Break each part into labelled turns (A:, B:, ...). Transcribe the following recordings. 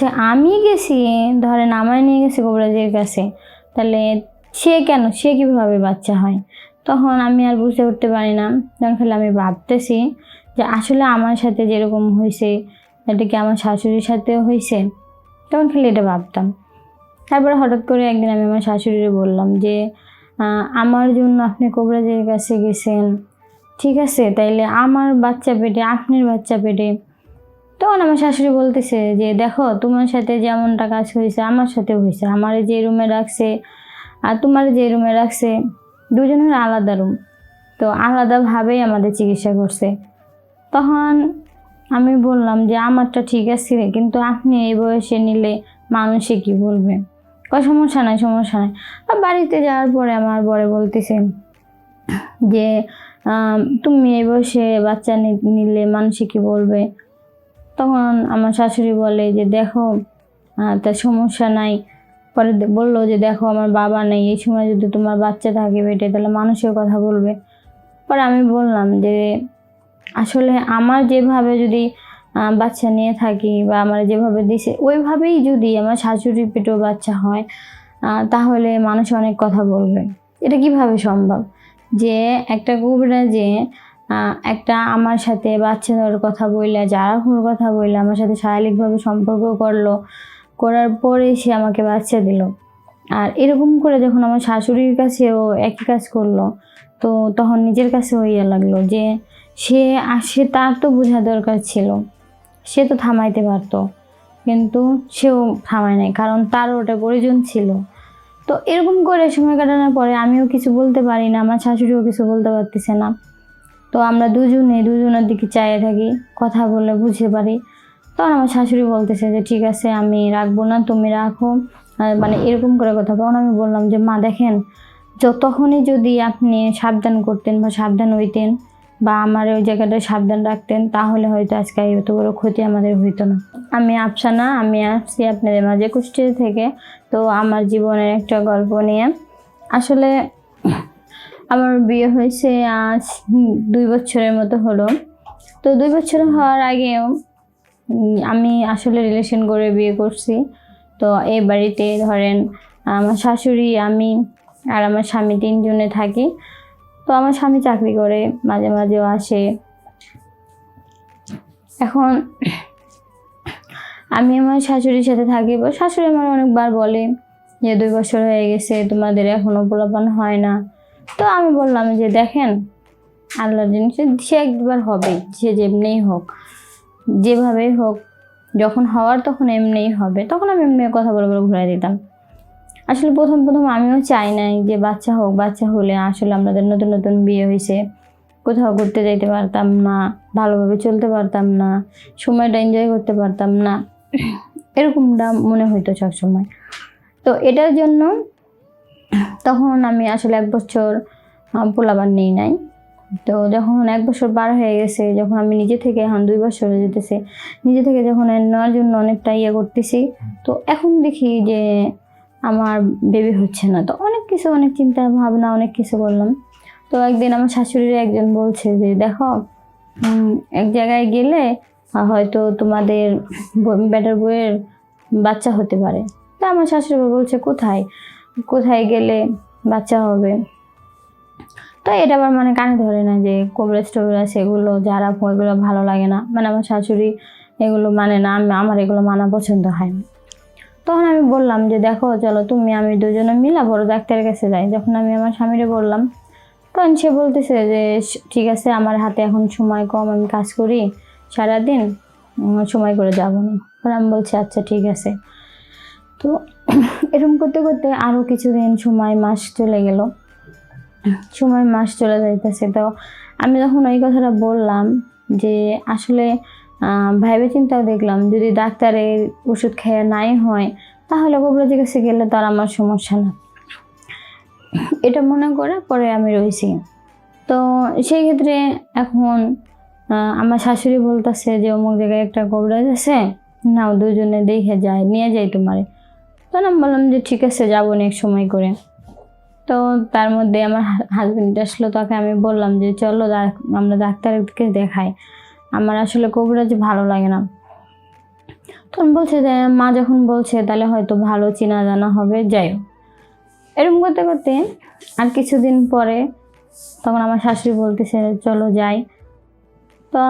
A: আচ্ছা আমি গেছি, ধরেন আমায় নিয়ে গেছি কবিরাজের কাছে, তাহলে সে কেন, সে কীভাবে বাচ্চা হয়? তখন আমি আর বুঝতে উঠতে পারি না। তখন খালি আমি ভাবতেছি যে আসলে আমার সাথে যেরকম হয়েছে, এটা কি আমার শাশুড়ির সাথেও হয়েছে? তখন খালি এটা ভাবতাম। তারপরে হঠাৎ করে একদিন আমি আমার শাশুড়িকে বললাম যে আমার জন্য আপনি কবিরাজের কাছে গেছেন। ঠিক আছে, তাইলে আমার বাচ্চা পেটে, আপনার বাচ্চা পেটে তখন আমার শাশুড়ি বলতেছে যে, দেখো, তোমার সাথে যেমনটা কাজ হয়েছে, আমার সাথেও হয়েছে। আমার যে রুমে রাখছে আর তোমার যে রুমে রাখছে, দুজনের আলাদা রুম তো আলাদাভাবেই আমাদের চিকিৎসা করছে। তখন আমি বললাম যে, আমারটা ঠিক আছে কিন্তু আপনি এই বয়সে নিলে মানুষে কি বলবে? কয়, সমস্যা নাই সমস্যা নাই। আর বাড়িতে যাওয়ার পরে আমার বরে বলতেছে যে তুমি এই বয়সে বাচ্চা নিলে মানুষে কি বলবে? তখন আমার শাশুড়ি বলে যে, দেখো তার সমস্যা নাই। পরে বলল যে, দেখো, আমার বাবা নেই, এই সময় যদি তোমার বাচ্চা থাকে পেটে তাহলে মানুষের কথা বলবে। পরে আমি বললাম যে, আসলে আমার যেভাবে যদি বাচ্চা নিয়ে থাকি বা আমার যেভাবে দিছে ওইভাবেই যদি আমার শাশুড়ি পেটেও বাচ্চা হয় তাহলে মানুষ অনেক কথা বলবে। এটা কীভাবে সম্ভব? যে, একটা কুবরা যে একটা আমার সাথে বাচ্চা দেওয়ার কথা বললে, যারা হোর কথা বললে, আমার সাথে শারীরিকভাবে সম্পর্ক করল, করার পরে সে আমাকে বাচ্চা দিল। আর এরকম করে যখন আমার শাশুড়ির কাছেও একই কাজ করল, তো তখন নিজের কাছে হইয়া লাগল যে, সে আসে তার তো বোঝা দরকার ছিল, সে তো থামাইতে পারতো, কিন্তু সেও থামায় নাই, কারণ তার ওটা প্রয়োজন ছিল। তো এরকম করে সময় কাটানোর পরে আমিও কিছু বলতে পারি না, আমার শাশুড়িও কিছু বলতে পারতেছে না। তো আমরা দুজনে দুজনের দিকে চাইয়ে থাকি, কথা বলে বুঝতে পারি। তখন আমার শাশুড়ি বলতেছে যে, ঠিক আছে, আমি রাখব না, তুমি রাখো। মানে এরকম করে কথা তখন আমি বললাম যে, মা, দেখেন, যতক্ষণই যদি আপনি সাবধান করতেন বা সাবধান হইতেন বা আমার ওই জায়গাটা সাবধান রাখতেন, তাহলে হয়তো আজকে এত বড় ক্ষতি আমাদের হইতো না। আমি আফসানা, আমি আসছি আপনাদের মাঝে কুষ্টিয়া থেকে। তো আমার জীবনের একটা গল্প নিয়ে, আসলে আমার বিয়ে হয়েছে আজ দুই বছরের মতো হলো। তো দুই বছর হওয়ার আগেও আমি আসলে রিলেশন করে বিয়ে করছি। তো এই বাড়িতে ধরেন, আমার শাশুড়ি, আমি আর আমার স্বামী তিনজনে থাকি। তো আমার স্বামী চাকরি করে, মাঝে মাঝেও আসে। এখন আমি আমার শাশুড়ির সাথে থাকি শাশুড়ি আমার অনেকবার বলে যে, দুই বছর হয়ে গেছে, তোমাদের এখনও পোলাপান হয় না। তো আমি বললাম যে দেখেন আল্লাহর জিনিস সে একবার হবে, সে যেমনিই হোক, যেভাবেই হোক, যখন হওয়ার তখন এমনিই হবে, তখন আমি এমনি কথা বলে বলে ঘুরাই দিতাম। আসলে প্রথম প্রথম আমিও চাই নাই যে বাচ্চা হোক, বাচ্চা হলে আসলে আমাদের নতুন নতুন বিয়ে হয়েছে। কোথাও ঘুরতে যাইতে পারতাম না, ভালোভাবে চলতে পারতাম না, সময়টা এনজয় করতে পারতাম না। এরকমটা মনে হইতো সবসময়। তো এটার জন্য তখন আমি আসলে এক বছর পোলাবার নেই নাই। তো যখন এক বছর পার হয়ে গেছে, যখন আমি নিজে থেকে এখন দুই বছর যেতেছে, নিজে থেকে যখন নেওয়ার জন্য অনেকটা ইয়ে করতেছি, তো এখন দেখি যে আমার বেবি হচ্ছে না। তো অনেক কিছু, অনেক চিন্তা ভাবনা, অনেক কিছু করলাম। তো একদিন আমার শাশুড়ির একজন বলছে যে, দেখো এক জায়গায় গেলে হয়তো তোমাদের বেটার বইয়ের বাচ্চা হতে পারে। তা আমার শাশুড়ি বলছে, কোথায়? কোথায় গেলে বাচ্চা হবে? তো এটা আবার মানে কানে ধরে না যে কোবরাজ টোবরাজ এগুলো যারা এগুলো ভালো লাগে না মানে আমার শাশুড়ি এগুলো মানে না, আমি, আমার এগুলো মানা পছন্দ হয় না। তখন আমি বললাম যে, দেখো, চলো তুমি, আমি দুজনে মিলা বড় ডাক্তারের কাছে যাই। যখন আমি আমার স্বামীরে বললাম, তখন সে বলতেছে যে ঠিক আছে, আমার হাতে এখন সময় কম, আমি কাজ করি, সারাদিন সময় করে যাব না। আমি বলছি আচ্ছা ঠিক আছে। তো এরকম করতে করতে আরও কিছুদিন সময় মাস চলে গেল। সময় মাস চলে যাইতেছে। তো আমি যখন ওই কথাটা বললাম যে আসলে ভেবে চিন্তাও দেখলাম যদি ডাক্তারের ওষুধ খেয়ে নাই হয়, তাহলে কবরাজের কাছে গেলে তো আর আমার সমস্যা না। এটা মনে করে পরে আমি রয়েছি। তো সেই ক্ষেত্রে এখন আমার শাশুড়ি বলতেছে যে অমুক জায়গায় একটা কবরাজ আছে, নাও দুজনে দেখে যায় নিয়ে যাই তোমারে। তখন আমি বললাম যে, ঠিক আছে, যাব এক সময় করে। তো তার মধ্যে আমার হাজব্যান্ড আসলো, তাকে আমি বললাম যে, চলো আমরা ডাক্তারকে দেখাই। আমার আসলে কবিরাজ ভালো লাগে না। তখন বলছে যে, মা যখন বলছে, তাহলে হয়তো ভালো চেনা জানা হবে। যাই এরকম করতে করতে আর কিছুদিন পরে তখন আমার শাশুড়ি বলতেছে, চলো যাই। তো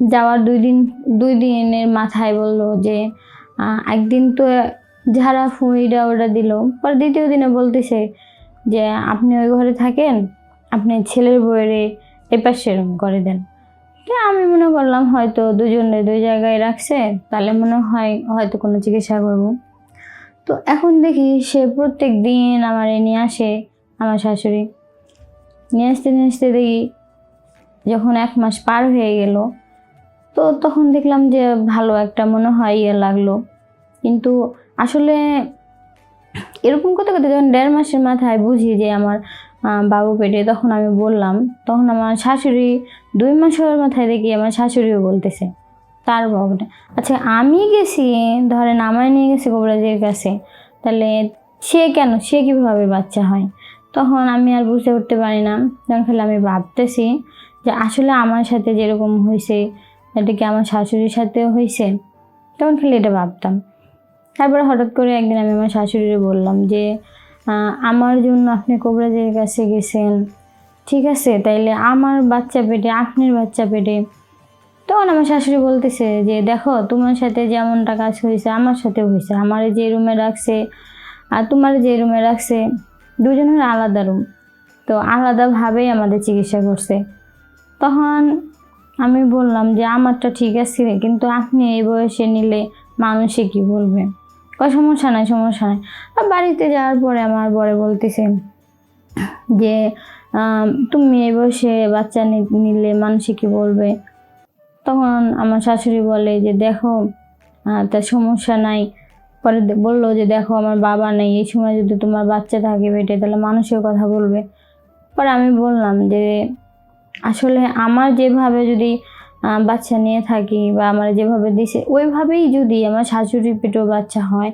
A: যাওয়ার দুই দিন, দুই দিনের মাথায় বলল যে একদিন তো যারা ফুইটা ওটা দিল। পরে দ্বিতীয় দিনে বলতেছে যে, আপনি ওই ঘরে থাকেন, আপনি ছেলের বইয়েরে এপাশে এরম করে দেন। তো আমি মনে করলাম, হয়তো দুজনে দুই জায়গায় রাখছে, তাহলে মনে হয় হয়তো কোনো চিকিৎসা করব। তো এখন দেখি সে প্রত্যেক দিন আমার নিয়ে আসে আমার শাশুড়ি। নিয়ে আসতে নিয়ে আসতে দেখি যখন এক মাস পার হয়ে গেল, তো তখন দেখলাম যে ভালো একটা মনে হয় ইয়ে লাগল। কিন্তু আসলে এরকম কথা কথা যখন দেড় মাসের মাথায় বুঝি যে আমার বাবু পেটে তখন আমি বললাম, তখন আমার শাশুড়ি দুই মাসের মাথায় দেখি আমার শাশুড়িও বলতেছে, তার বাবুটা। আচ্ছা আমি গেছি, ধরেন আমায় নিয়ে গেছি কবিরাজের কাছে, তাহলে সে কেন, সে কীভাবে বাচ্চা হয়? তখন আমি আর বুঝতে উঠতে পারি না। তখন খালি আমি ভাবতেছি যে আসলে আমার সাথে যেরকম হয়েছে এটা কি আমার শাশুড়ির সাথেও হয়েছে তখন খালি এটা ভাবতাম। তারপরে হঠাৎ করে একদিন আমি আমার শাশুড়িকে বললাম যে আমার জন্য আপনি কোবরাজের কাছে গেছেন। ঠিক আছে, তাইলে আমার বাচ্চা পেটে, আপনার বাচ্চা পেটে। তখন আমার শাশুড়ি বলতেছে যে, দেখো, তোমার সাথে যেমনটা কাজ হয়েছে, আমার সাথেও হয়েছে। আমার যে রুমে রাখছে আর তোমার যে রুমে রাখছে, দুজনের আলাদা রুম। তো আলাদাভাবেই আমাদের চিকিৎসা করছে। তখন আমি বললাম যে, আমারটা ঠিক আছে কিন্তু আপনি এই বয়সে নিলে মানুষে কি বলবে? কয়, সমস্যা নাই সমস্যা নাই। আর বাড়িতে যাওয়ার পরে আমার বরে বলতেছে যে তুমি এই বসে বাচ্চা নিলে মানুষে কি বলবে। তখন আমার শাশুড়ি বলে যে, দেখো তার সমস্যা নাই। পরে বলল যে, দেখো, আমার বাবা নেই। এই সময় যদি তোমার বাচ্চা থাকে পেটে তাহলে মানুষের কথা বলবে। পরে আমি বললাম যে, আসলে আমার যেভাবে যদি বাচ্চা নিয়ে থাকি বা আমার যেভাবে দিছে, ওইভাবেই যদি আমার শাশুড়ির পেটেও বাচ্চা হয়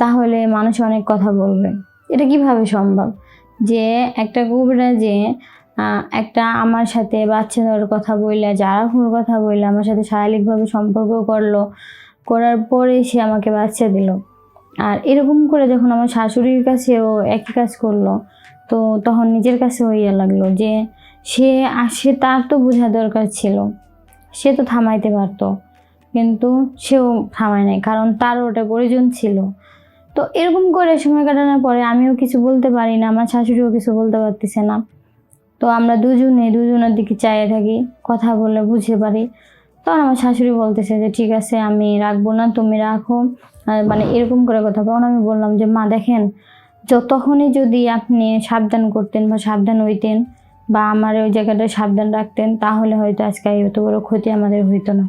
A: তাহলে মানুষ অনেক কথা বলবে। এটা কীভাবে সম্ভব? যে একটা কুবরা যে একটা আমার সাথে বাচ্চা দেওয়ার কথা বললে, যারা ভুল কথা বললে, আমার সাথে শারীরিকভাবে সম্পর্ক করল, করার পরে সে আমাকে বাচ্চা দিল। আর এরকম করে যখন আমার শাশুড়ির কাছেও একই কাজ করল, তো তখন নিজের কাছে হইয়া লাগল যে, সে আসে তার তো বোঝা দরকার ছিল। সে তো থামাইতে পারতো, কিন্তু সেও থামায় নাই, কারণ তার ওটা প্রয়োজন ছিল। তো এরকম করে সময় কাটানোর পরে আমিও কিছু বলতে পারি না, আমার শাশুড়িও কিছু বলতে পারতেছে না। তো আমরা দুজনে দুজনের দিকে চাইয়ে থাকি, কথা বলে বুঝতে পারি। তখন আমার শাশুড়ি বলতেছে যে, ঠিক আছে, আমি রাখব না, তুমি রাখো। মানে এরকম করে কথা। তখন আমি বললাম যে, মা, দেখেন যতক্ষণই যদি আপনি সাবধান করতেন বা সাবধান হইতেন বা আমার ওই জায়গাটা সাবধান রাখতেন তাহলে হয়তো আজকে এত বড় ক্ষতি আমাদের হইতো না।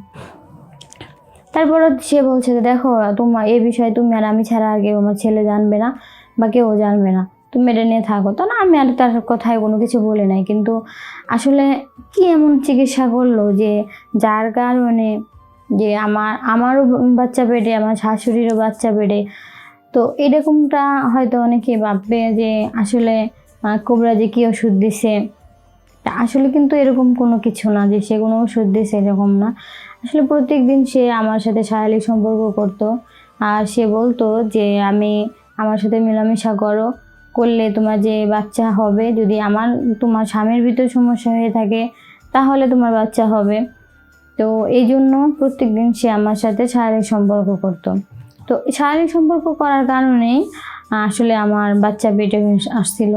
A: তারপর সে বলছে যে দেখো তোমার এই বিষয়ে তুমি আর আমি ছাড়া আর কেউ আমার ছেলে জানবে না বা কেউ জানবে না। তুমি এটা নিয়ে থাকো। তো না আমি আর তার কথায় কোনো কিছু বলি নাই। কিন্তু আসলে কি এমন চিকিৎসা করল যে যার কারণে যে আমার আমারও বাচ্চা পেটে আমার শাশুড়িরও বাচ্চা পেটে তো এরকমটা হয়তো অনেকে ভাববে যে আসলে আহ, যে কী ওষুধ দিছে আসলে কিন্তু এরকম কোনো কিছু না যে সে কোনো ওষুধ দিছে এরকম না। আসলে প্রত্যেক দিন সে আমার সাথে শারীরিক সম্পর্ক করতো। আর সে বলতো যে আমি আমার সাথে মেলামেশা করো, করলে তোমার যে বাচ্চা হবে, যদি আমার, তোমার স্বামীর ভিতর সমস্যা হয়ে থাকে, তাহলে তোমার বাচ্চা হবে। তো এই জন্য প্রত্যেক দিন সে আমার সাথে শারীরিক সম্পর্ক করতো। তো শারীরিক সম্পর্ক করার কারণেই আসলে আমার বাচ্চা পেটে আসছিল।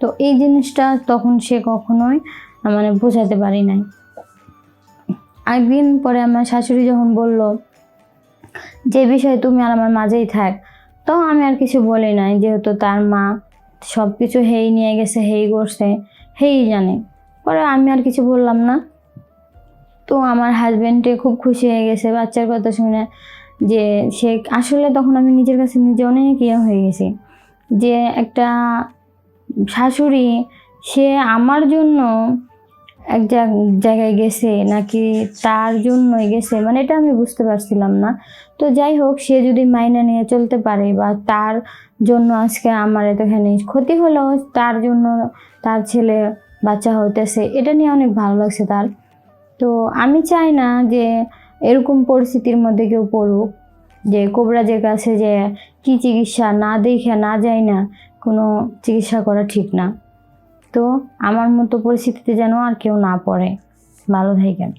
A: তো এই জিনিসটা তখন সে কখনোই মানে বোঝাতে পারি নাই। একদিন পরে আমার শাশুড়ি যখন বলল, যে বিষয়ে তুমি আর আমার মাঝেই থাক তো আমি আর কিছু বলি নাই, যেহেতু তার মা সব কিছু হেই নিয়ে গেছে, হেই করছে, হেই জানে। পরে আমি আর কিছু বললাম না। তো আমার হাজব্যান্ডে খুব খুশি হয়ে গেছে, বাচ্চার কথা শুনে যে সে, আসলে তখন আমি নিজের কাছে নিজে অনেক ইয়ে হয়ে গেছি। যে একটা শাশুড়ি, সে আমার জন্য এক জায়গায় গেছে নাকি তার জন্যই গেছে? মানে এটা আমি বুঝতে পারছিলাম না। তো যাই হোক, সে যদি মাইনে নিয়ে চলতে পারে বা তার জন্য আজকে আমার এতখানি ক্ষতি হলেও তার জন্য তার ছেলে বাচ্চা হইতেছে, এটা নিয়ে অনেক ভালো লাগছে তার। তো আমি চাই না যে এরকম পরিস্থিতির মধ্যে কেউ পড়ুক, যে কোবরাজের কাছে যে কি চিকিৎসা না দেখে না যায় না কোনো চিকিৎসা করা ঠিক না। তো আমার মতো পরিস্থিতিতে যেন আর কেউ না পড়ে। ভালো থাকেন।